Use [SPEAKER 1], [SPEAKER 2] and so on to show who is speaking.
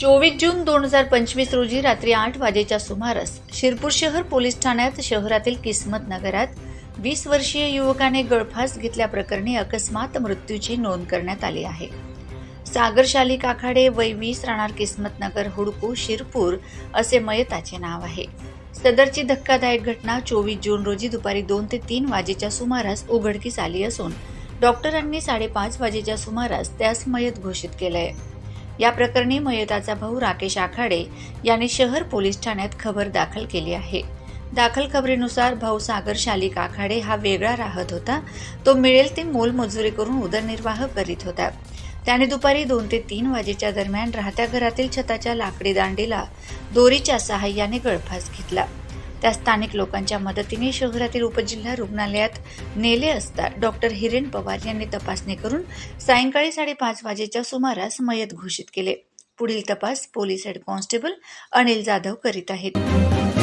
[SPEAKER 1] चोवीस जून दोन हजार पंचवीस रोजी रात्री आठ वाजेच्या सुमारास शिरपूर शहर पोलीस ठाण्यात शहरातील किस्मत नगरात वीस वर्षीय युवकाने गळफास घेतल्याप्रकरणी अकस्मात मृत्यूची नोंद करण्यात आली आहे. सागर शाली काखाडे वय वीस राहणार किस्मत नगर हुडकू शिरपूर असे मयताचे नाव आहे. सदरची धक्कादायक घटना चोवीस जून रोजी दुपारी दोन ते तीन वाजेच्या सुमारास उघडकीस आली असून डॉक्टरांनी साडेपाच वाजेच्या सुमारास त्यास मयत घोषित केलंय. या प्रकरणी मयताचा भाऊ राकेश आखाडे यांनी शहर पोलीस ठाण्यात खबर दाखल केली आहे. दाखल खबरीनुसार भाऊ सागर शालिक आखाडे हा वेगळा राहत होता. तो मिळेल ते मोलमजुरी करून उदरनिर्वाह करीत होता. त्याने दुपारी दोन ते तीन वाजेच्या दरम्यान राहत्या घरातील छताच्या लाकडी दांडीला दोरीच्या सहाय्याने गळफास घेतला. त्या स्थानिक लोकांच्या मदतीने शहरातील उपजिल्हा रुग्णालयात नेले असता डॉक्टर हिरेन पवार यांनी तपासणी करून सायंकाळी साडेपाच वाजेच्या सुमारास मयत घोषित केले. पुढील तपास police head constable Anil Jadhav करीत आहेत.